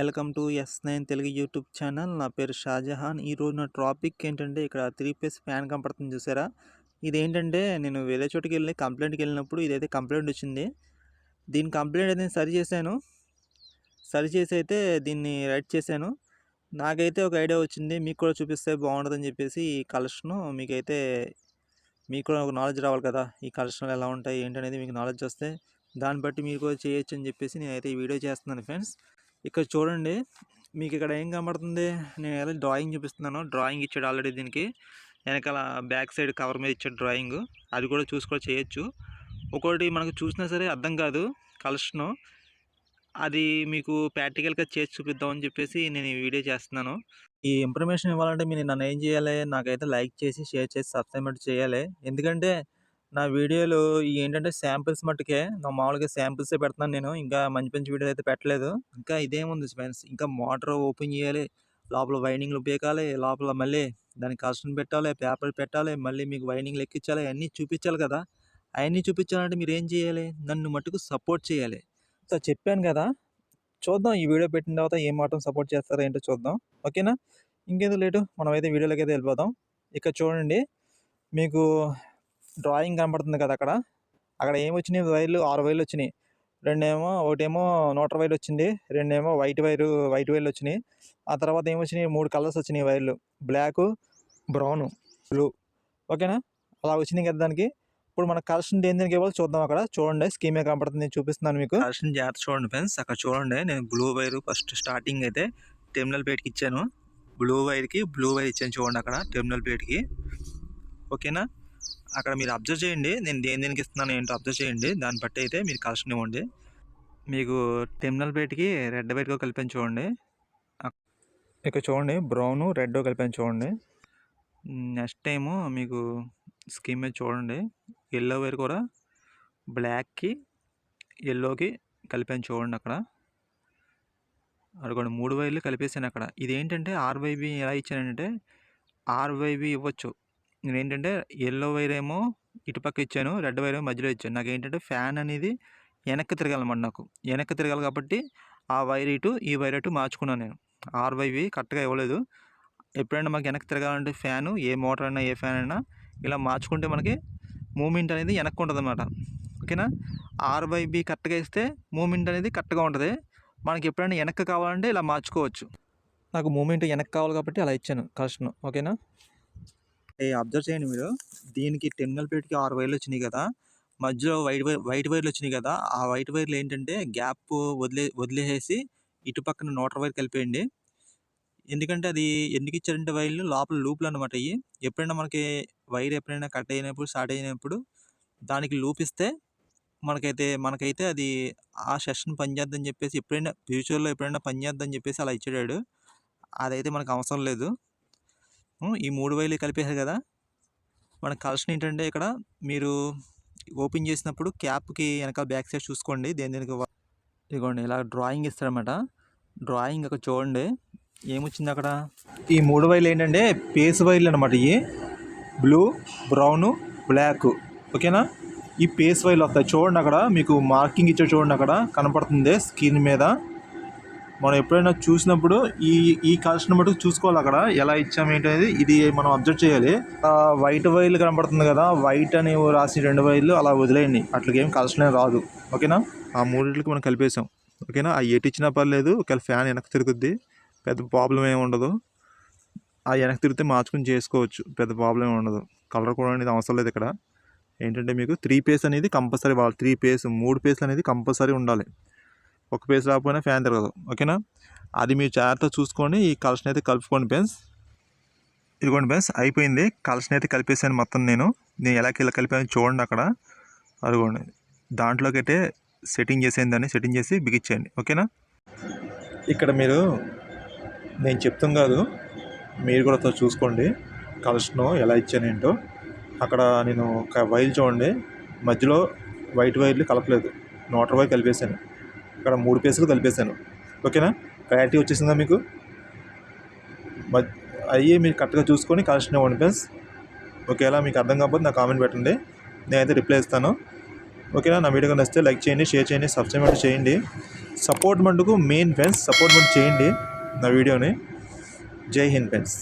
Welcome to S nine Telugu YouTube channel. నా పేరు షాజహాన్. ఈరోజు నా టాపిక్ ఏంటంటే ఇక్కడ త్రీ పీస్ ఫ్యాన్ కనపడుతుంది చూసారా? ఇదేంటంటే నేను వేరే చోటుకి వెళ్ళి కంప్లైంట్కి వెళ్ళినప్పుడు ఇదైతే కంప్లైంట్ వచ్చింది. దీని కంప్లైంట్ అయితే నేను సరి చేశాను. సరి చేసి అయితే దీన్ని రైట్ చేశాను. నాకైతే ఒక ఐడియా వచ్చింది మీకు కూడా చూపిస్తే బాగుంటుందని చెప్పేసి ఈ కలెక్షన్ మీకైతే మీకు కూడా ఒక నాలెడ్జ్ రావాలి కదా? ఈ కలెక్షన్లు ఎలా ఉంటాయి ఏంటనేది మీకు నాలెడ్జ్ వస్తే దాన్ని బట్టి మీరు కూడా చేయొచ్చు అని చెప్పేసి నేనైతే ఈ వీడియో చేస్తున్నాను ఫ్రెండ్స్. ఇక్కడ చూడండి మీకు ఇక్కడ ఏం కనబడుతుంది? నేను ఎలా డ్రాయింగ్ చూపిస్తున్నాను. డ్రాయింగ్ ఇచ్చాడు ఆల్రెడీ దీనికి. వెనకాల బ్యాక్ సైడ్ కవర్ మీద ఇచ్చాడు డ్రాయింగ్ అది కూడా చూసి కూడా చేయొచ్చు. ఒకటి మనకు చూసినా సరే అర్థం కాదు కలెక్షను అది మీకు ప్రాక్టికల్గా చేసి చూపిద్దామని చెప్పేసి నేను ఈ వీడియో చేస్తున్నాను. ఈ ఇన్ఫర్మేషన్ ఇవ్వాలంటే మీరు నన్ను ఏం చేయాలి? నాకైతే లైక్ చేసి షేర్ చేసి సబ్స్క్రైబ్ చేయాలి. ఎందుకంటే నా వీడియోలు ఏంటంటే శాంపిల్స్ మట్టుకే. నా మామూలుగా శాంపిల్సే పెడుతున్నాను నేను. ఇంకా మంచి మంచి వీడియోలు అయితే పెట్టలేదు. ఇంకా ఇదేముంది ఫ్రెండ్స్? ఇంకా మోటార్ ఓపెన్ చేయాలి. లోపల వైండింగ్లు ఉపయోగాలి. లోపల మళ్ళీ దానికి కస్టమ్ పెట్టాలి పేపర్ పెట్టాలి. మళ్ళీ మీకు వైండింగ్లు ఎక్కించాలి. అన్నీ చూపించాలి కదా. అవన్నీ చూపించాలంటే మీరు ఏం చేయాలి? నన్ను మట్టుకు సపోర్ట్ చేయాలి. సో చెప్పాను కదా. చూద్దాం ఈ వీడియో పెట్టిన తర్వాత ఏం మాత్రం సపోర్ట్ చేస్తారో ఏంటో చూద్దాం. ఓకేనా? ఇంకేదో లేటు మనమైతే వీడియోలోకి అయితే వెళ్ళిపోదాం. ఇక్కడ చూడండి. మీకు డ్రాయింగ్ కనబడుతుంది కదా అక్కడ. అక్కడ ఏమి వచ్చినాయి వైర్లు ఆరు వైర్లు వచ్చినాయి. రెండేమో ఒకటేమో నోటర్ వైర్ వచ్చింది. రెండేమో వైట్ వైరు వైట్ వైర్లు వచ్చినాయి. ఆ తర్వాత ఏమొచ్చినాయి? మూడు కలర్స్ వచ్చినాయి వైర్లు. Black brown blue. ఓకేనా? అలా వచ్చినాయి కదా దానికి. ఇప్పుడు మన కలెక్షన్ దేని దేనికి ఇవ్వాలి చూద్దాం అక్కడ. చూడండి స్కీమే కనబడుతుంది నేను చూపిస్తున్నాను మీకు. కలెక్షన్ జాగ్రత్త చూడండి ఫ్రెండ్స్. అక్కడ చూడండి నేను బ్లూ వైర్ ఫస్ట్ స్టార్టింగ్ అయితే టెర్మినల్ ప్లేట్కి ఇచ్చాను. బ్లూ వైర్కి బ్లూ వైర్ ఇచ్చాను చూడండి అక్కడ టెర్మినల్ ప్లేట్కి. ఓకేనా? అక్కడ మీరు అబ్జర్వ్ చేయండి. నేను దేని దేనికి ఇస్తున్నాను ఏంటో అబ్జర్వ్ చేయండి. దాన్ని బట్టి అయితే మీరు కలెక్షన్ ఇవ్వండి. మీకు టెర్మినల్ ప్లేట్కి రెడ్ బయటకు కలిపాను చూడండి. ఇక్కడ చూడండి బ్రౌన్ రెడ్ కలిపాను చూడండి. నెక్స్ట్ టైము మీకు స్కీమ్ మీద చూడండి. ఎల్లో వైర్ కూడా బ్లాక్కి ఎల్లోకి కలిపాను చూడండి అక్కడ. అడుగుండి మూడు వైర్లు కలిపేసాను అక్కడ. ఇదేంటంటే ఆర్వైబి ఎలా ఇచ్చానంటే ఆర్వైబి ఇవ్వచ్చు. నేను ఏంటంటే ఎల్లో వైర్ ఏమో ఇటుపక్క ఇచ్చాను రెడ్ వైర్ ఏమో మధ్యలో ఇచ్చాను. నాకు ఏంటంటే ఫ్యాన్ అనేది వెనక్కి తిరగాలన్నమాట నాకు. వెనక్కి తిరగాలి కాబట్టి ఆ వైర్ ఇటు ఈ వైర్ అటు మార్చుకున్నాను నేను. ఆర్వైవి కరెక్ట్గా ఇవ్వలేదు. ఎప్పుడైనా మాకు వెనక్కి తిరగాలంటే ఫ్యాను ఏ మోటార్ అయినా ఏ ఫ్యాన్ అయినా ఇలా మార్చుకుంటే మనకి మూమెంట్ అనేది వెనక్కి ఉంటుంది అనమాట ఓకేనా ఆర్వైబి బి కరెక్ట్గా ఇస్తే మూమెంట్ అనేది కరెక్ట్గా ఉంటుంది. మనకి ఎప్పుడైనా వెనక్కి కావాలంటే ఇలా మార్చుకోవచ్చు. నాకు మూమెంట్ వెనక్కి కావాలి కాబట్టి అలా ఇచ్చాను కలెక్షన్ ఓకేనా అబ్జర్వ్ చేయండి మీరు. దీనికి టెర్మినల్ ప్లేట్కి ఆరు వైర్లు వచ్చినాయి కదా. మధ్యలో వైట్ వైర్ వైట్ వైర్లు వచ్చినాయి కదా. ఆ వైట్ వైర్లు ఏంటంటే గ్యాప్ వదిలే వదిలేసేసి ఇటు పక్కన నోటర్ వైర్ కలిపేయండి. ఎందుకంటే అది ఎందుకు ఇచ్చారంటే వైర్లు? లోపల లూప్లు అనమాట అవి ఎప్పుడైనా మనకి వైర్ ఎప్పుడైనా కట్ అయినప్పుడు స్టార్ట్ అయినప్పుడు దానికి లూప్ ఇస్తే మనకైతే మనకైతే అది ఆ సెషన్ పనిచేద్దని చెప్పేసి ఎప్పుడైనా ఫ్యూచర్లో ఎప్పుడైనా పనిచేద్దని చెప్పేసి అలా ఇచ్చాడు అదైతే మనకు అవసరం లేదు. ఈ మూడు వైర్లు కలిపేశారు కదా. మనకు కలెక్షన్ ఏంటంటే ఇక్కడ మీరు ఓపెన్ చేసినప్పుడు క్యాప్కి వెనకాల బ్యాక్ సైడ్ చూసుకోండి. దేని దేనికి ఇదిగోండి ఇలా డ్రాయింగ్ ఇస్తారన్నమాట. డ్రాయింగ్ అక్కడ చూడండి. ఏమొచ్చింది అక్కడ? ఈ మూడు వైర్లు ఏంటంటే పేస్ వైర్లు అనమాట ఇవి. Blue brown black. ఓకేనా? ఈ పేస్ వైర్లు వస్తాయి. చూడండి అక్కడ మీకు మార్కింగ్ ఇచ్చే చూడండి అక్కడ. కనపడుతుంది స్క్రీన్ మీద. మనం ఎప్పుడైనా చూసినప్పుడు ఈ ఈ కలెక్షన్ మటుకు చూసుకోవాలి అక్కడ. ఎలా ఇచ్చాము ఏంటనేది ఇది మనం అబ్జర్వ్ చేయాలి. వైట్ వైర్లు కనబడుతుంది కదా వైట్ అని రాసి రెండు వైర్లు అలా వదిలేయండి. ఏం కలెక్షన్ రాదు. ఓకేనా? ఆ మూడింటికి మనం కలిపేసాం. ఓకేనా? ఆ ఎటు ఇచ్చినా పర్లేదు ఒకవేళ ఫ్యాన్ వెనక్కి తిరుగుద్ది పెద్ద ప్రాబ్లం ఏమి ఉండదు. ఆ వెనక్కి తిరిగితే మార్చుకుని చేసుకోవచ్చు పెద్ద ప్రాబ్లం ఏమి ఉండదు. కలర్ కూడా అనేది అవసరం లేదు ఇక్కడ. ఏంటంటే మీకు త్రీ పేస్ అనేది కంపల్సరీ వాళ్ళు త్రీ పేస్ మూడు పేస్లు అనేది కంపల్సరీ ఉండాలి. ఒక పేజ్ రాకపోయినా ఫ్యాన్ తిరగదు. ఓకేనా? అది మీరు జాగ్రత్తగా చూసుకొని ఈ కలర్స్ని అయితే కలుపుకోండి పెన్స్ ఇదిగోండి పెన్స్ అయిపోయింది. కలర్స్ని అయితే కలిపేసాను మొత్తం నేను. నేను ఎలా ఇలా కలిపాను చూడండి అక్కడ. అదిగోండి. దాంట్లోకి అయితే సెట్టింగ్ చేసేయండి దాన్ని. సెట్టింగ్ చేసి బిగించేయండి. ఓకేనా? ఇక్కడ మీరు నేను చెప్తాం కాదు. మీరు కూడా చూసుకోండి. కలెక్షన్ ఎలా ఇచ్చాను ఏంటో. అక్కడ నేను ఒక వైర్ చూడండి. మధ్యలో వైట్ వైర్లు కలపలేదు. నోటర్ వైర్ కలిపేశాను. ఇక్కడ మూడు పీసులు కలిపేశాను. ఓకేనా క్లారిటీ వచ్చేసిందా మీకు? అయ్యి మీరు కరెక్ట్గా చూసుకొని కలిసిన ఇవ్వండి ఫ్రెండ్స్ ఒకేలా మీకు అర్థం కాకపోతే నా కామెంట్ పెట్టండి. నేనైతే రిప్లై ఇస్తాను. ఓకేనా నా? వీడియో నచ్చితే లైక్ చేయండి షేర్ చేయండి సబ్స్క్రైబ్ చేయండి. సపోర్ట్ మటుకు మెయిన్ ఫ్రెండ్స్ సపోర్ట్ మటు చేయండి నా వీడియోని జై హింద్ ఫ్రెండ్స్